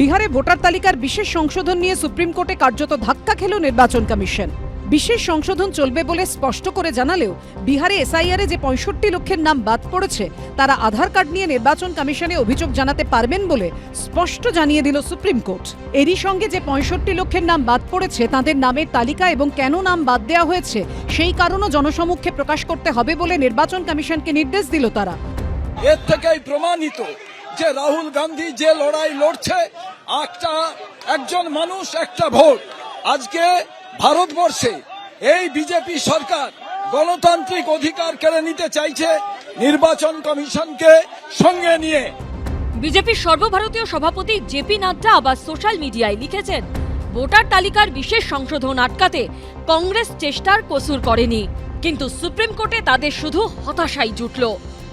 বিহারে ভোটার তালিকার বিশেষ সংশোধন নিয়ে সুপ্রিম কোর্টে কার্যত ধাক্কা খেল নির্বাচন কমিশন। বিশেষ সংশোধন চলবে বলে স্পষ্ট করে জানালেও বিহারে এসআইআরে যে পঁয়ষট্টি লক্ষের নাম বাদ পড়েছে, তারা আধার কার্ড নিয়ে নির্বাচন কমিশনে অভিযোগ জানাতে পারবেন বলে স্পষ্ট জানিয়ে দিল সুপ্রিম কোর্ট। এরই সঙ্গে যে পঁয়ষট্টি লক্ষের নাম বাদ পড়েছে, তাদের নামের তালিকা এবং কেন নাম বাদ দেওয়া হয়েছে, সেই কারণও জনসমক্ষে প্রকাশ করতে হবে বলে নির্বাচন কমিশনকে নির্দেশ দিল তারা। এর থেকেই প্রমাণিত যে রাহুল গান্ধী যে লড়াই লড়ছে, একটা একজন মানুষ, একটা ভোট। আজকে ভারতবর্ষে এই বিজেপি সরকার গণতান্ত্রিক অধিকার কেড়ে নিতে চাইছে নির্বাচন কমিশনকে সঙ্গে নিয়ে। বিজেপির সর্বভারতীয় সভাপতি জেপি নাড্ডা আবার সোশ্যাল মিডিয়ায় লিখেছেন, ভোটার তালিকার বিশেষ সংশোধন আটকাতে কংগ্রেস চেষ্টার কসুর করেনি। কিন্তু সুপ্রিম কোর্টে তাদের শুধু হতাশাই জুটল।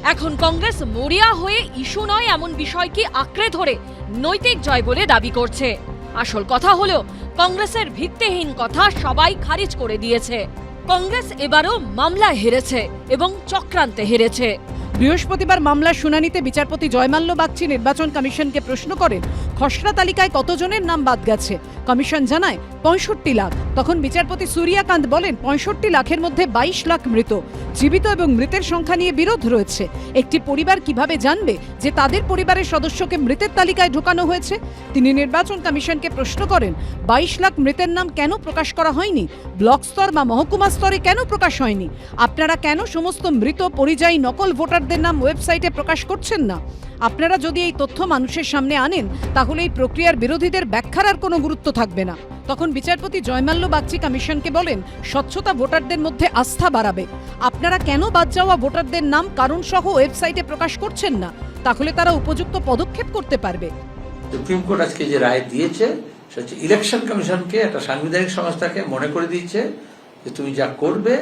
এখন কংগ্রেস মরিয়া হয়ে ইস্যু নয় এমন বিষয়কে আঁকড়ে ধরে নৈতিক জয় বলে দাবি করছে। আসল কথা হলো, কংগ্রেসের ভিত্তিহীন কথা সবাই খারিজ করে দিয়েছে। কংগ্রেস এবারও মামলা হেরেছে এবং চক্রান্তে হেরেছে। বৃহস্পতিবার মামলার শুনানিতে বিচারপতি জয়মাল্য বাগচি নির্বাচন কমিশনকে প্রশ্ন করেন, খসড়া তালিকায় কতজনের নাম বাদ গেছে? কমিশন জানায়, পঁয়ষট্টি লাখ। তখন বিচারপতি সূর্যাকান্ত বলেন, পঁয়ষট্টি লাখের মধ্যে বাইশ লাখ মৃত। জীবিত এবং মৃতের সংখ্যা নিয়ে বিরোধ রয়েছে। একটি পরিবার কীভাবে জানবে যে তাদের পরিবারের সদস্যকে মৃতের তালিকায় ঢোকানো হয়েছে? তিনি নির্বাচন কমিশনকে প্রশ্ন করেন, বাইশ লাখ মৃতের নাম কেন প্রকাশ করা হয়নি? ব্লক স্তর বা মহকুমা স্তরে কেন প্রকাশ হয়নি? আপনারা কেন সমস্ত মৃত পরিযায়ী নকল ভোটারদের নাম ওয়েবসাইটে প্রকাশ করছেন না। আপনারা যদি এই তথ্য মানুষের সামনে আনেন, তাহলে এই প্রক্রিয়ার বিরোধীদের ব্যাখ্যার আর কোনো গুরুত্ব থাকবে না। তখন বিচারপতি জয়মাল্য বাগচি কমিশনকে বলেন, স্বচ্ছতা ভোটারদের মধ্যে আস্থা বাড়াবে। আপনারা কেন বাদ যাওয়া ভোটারদের নাম কারণ সহ ওয়েবসাইটে প্রকাশ করছেন না? তাহলে তারা উপযুক্ত পদক্ষেপ করতে পারবে। সুপ্রিম কোর্ট আজকে যে রায় দিয়েছে, সেটা হচ্ছে ইলেকশন কমিশনকে একটা সাংবিধানিক সংস্থাকে মনে করে দিচ্ছে যে তুমি যা করবে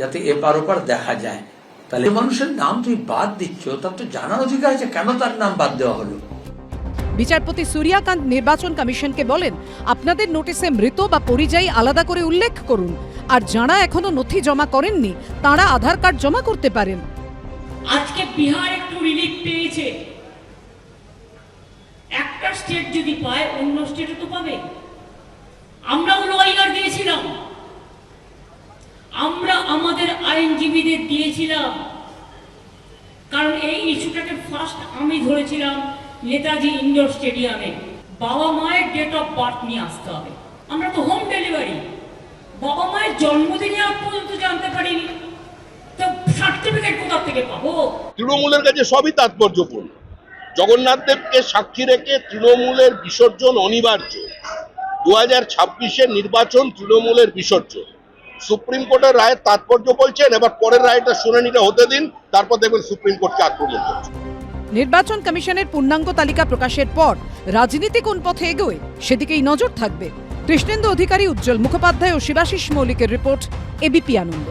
যাতে এপার ওপার দেখা যায়। তাহলে মানুষের নাম তুমি বাদ দিচ্ছ তার তো জানার অধিকার আছে কেন তার নাম বাদ দেওয়া হলো? বিচারপতি সূর্যাকান্ত নির্বাচন কমিশনকে বলেন আপনাদের নোটিশে মৃত বা পরিযায়ী আলাদা করে উল্লেখ করুন আর যাঁরা এখনও নথি জমা করেননি তাঁরা আধার কার্ড জমা করতে পারেন। আজকে বিহার একটু রিলিফ পেয়েছে। একটা স্টেট যদি পায় অন্য স্টেটও তো পাবে। আমরাও লয়ার দিয়েছিলাম। আমাদের আইনজীবীদের দিয়েছিলাম। কারণ এই ইস্যুটাকে ফার্স্ট আমি ধরেছিলাম নেতাজি ইন্ডোর স্টেডিয়ামে। বাবা মায়ের ডেট অফ বার্থ নিয়ে আসতে হবে। আমরা তো হোম ডেলিভারি বাবা মায়ের জন্মদিনে আজ পর্যন্ত জানতে পারিনি। তো সার্টিফিকেট কোথা থেকে পাবো? তৃণমূলের কাছে সবই তাৎপর্যপূর্ণ। জগন্নাথ দেবকে সাক্ষী রেখে তৃণমূলের বিসর্জন অনিবার্য। দু হাজার ছাব্বিশের নির্বাচন তৃণমূলের বিসর্জন। সুপ্রিম কোর্টের রায়ের তাৎপর্য বলছেন, এবার পরের রায়টা শুনানিটা হতে দিন, তারপর দেখবেন সুপ্রিম কোর্টকে আক্রমণ করছে। নির্বাচন কমিশনের পূর্ণাঙ্গ তালিকা প্রকাশের পর রাজনীতি কোন পথে এগোয় সেদিকেই নজর থাকবে। কৃষ্ণেন্দু অধিকারী উজ্জ্বল মুখোপাধ্যায় ও শিবাশিস মৌলিকের রিপোর্ট, এবিপি আনন্দ।